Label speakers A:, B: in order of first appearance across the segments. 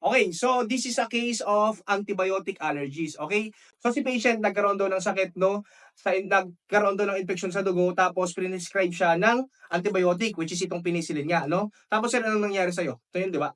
A: Okay, so this is a case of antibiotic allergies, okay? So si patient nagkaroon daw ng sakit, no? Sa, nagkaroon daw ng infection sa dugo, tapos prescribe siya ng antibiotic, which is itong penicillin nga, no? Tapos sir, anong nangyari sa'yo? Ito yun, di ba?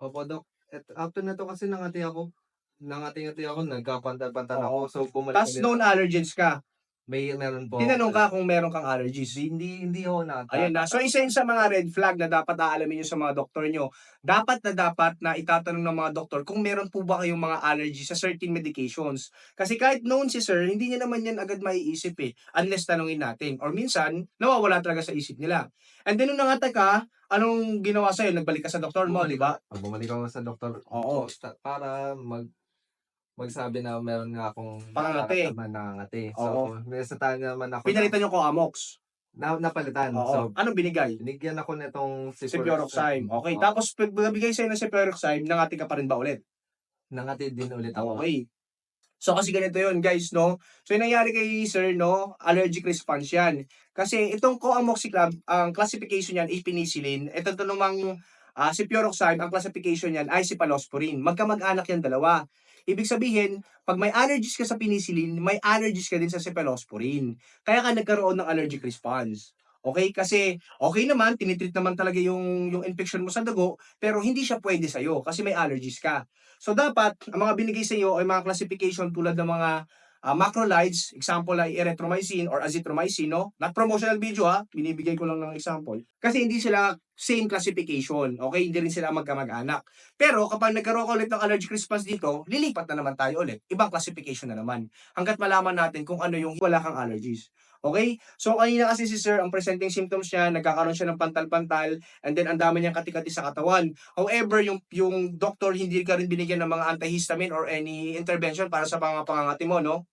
B: Opo, Dok. Et, after na to kasi nangati ako. Nangati-ngati ako, nagkapantal-pantal ako. So, bumalik
A: Tapos
B: ulit.
A: known allergens ka.
B: May meron po.
A: Tinanong ka kung meron kang allergies.
B: Hindi, hindi ako na.
A: Ayun na. So isa yun sa mga red flag na dapat aalamin nyo sa mga doktor nyo. Dapat na dapat na itatanong ng mga doktor kung meron po ba kayong mga allergies sa certain medications. Kasi kahit known si sir, hindi niya naman yan agad maiisip eh. Unless tanungin natin. Or minsan, nawawala talaga sa isip nila. And then nung nangata ka, anong ginawa sa'yo? Nagbalik ka sa doktor mo, di ba?
B: Pag bumalik ako sa doktor.
A: Oo.
B: Para mag magsabi na meron nga akong
A: Pangangati.
B: nararamdaman na nangangati.
A: Oo.
B: So, may sa tayo naman ako.
A: Pinalitan yung Coamox.
B: Na, napalitan.
A: Oo.
B: So,
A: anong binigay?
B: binigyan ako nitong
A: Si Pyroxime. Okay.
B: Oo.
A: Tapos pag bigay sa'yo ng si Pyroxime, nangati ka pa rin ba ulit?
B: Nangati din ulit ako.
A: Okay. So kasi ganito yun guys, no? So yung nangyari kay sir, no? Allergic response yan. Kasi itong coamoxiclav, ang classification yan is penicillin. Ito ito namang ah, si Pyroxime, ang classification yan ay si Palosporin. Magkamag-anak yan dalawa. Ibig sabihin, pag may allergies ka sa penicillin, may allergies ka din sa cephalosporin. Kaya ka nagkaroon ng allergic response. Okay? Kasi okay naman, tinitreat naman talaga yung, yung infection mo sa dugo, pero hindi siya pwede sa'yo kasi may allergies ka. So dapat, ang mga binigay sa iyo ay mga classification tulad ng mga ah, macrolides, example ay erythromycin or azithromycin, no? Not promotional video ha, binibigay ko lang ng example. Kasi hindi sila same classification, okay? Hindi rin sila magkamag-anak. Pero kapag nagkaroon ka ulit ng allergic response dito, lilipat na naman tayo ulit. Ibang classification na naman. Hanggat malaman natin kung ano yung wala kang allergies. Okay? So, kanina kasi si Sir, ang presenting symptoms niya, nagkakaroon siya ng pantal-pantal, and then ang dami niyang katikati sa katawan. However, yung, yung doctor hindi ka rin binigyan ng mga antihistamine or any intervention para sa mga pangangati mo, no?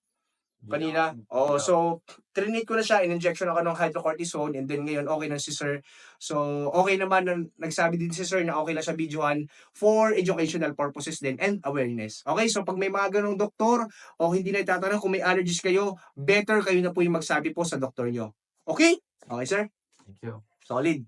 A: Kanina. Oo, so, trinate ko na siya, in-injection ako ng hydrocortisone, and then ngayon, okay na si Sir. So, okay naman, na- nagsabi din si Sir na okay lang siya videohan for educational purposes din and awareness. Okay, so pag may mga ganong doktor o hindi na itatanong kung may allergies kayo, better kayo na po yung magsabi po sa doktor nyo. Okay? Okay, sir?
B: Thank you.
A: Solid.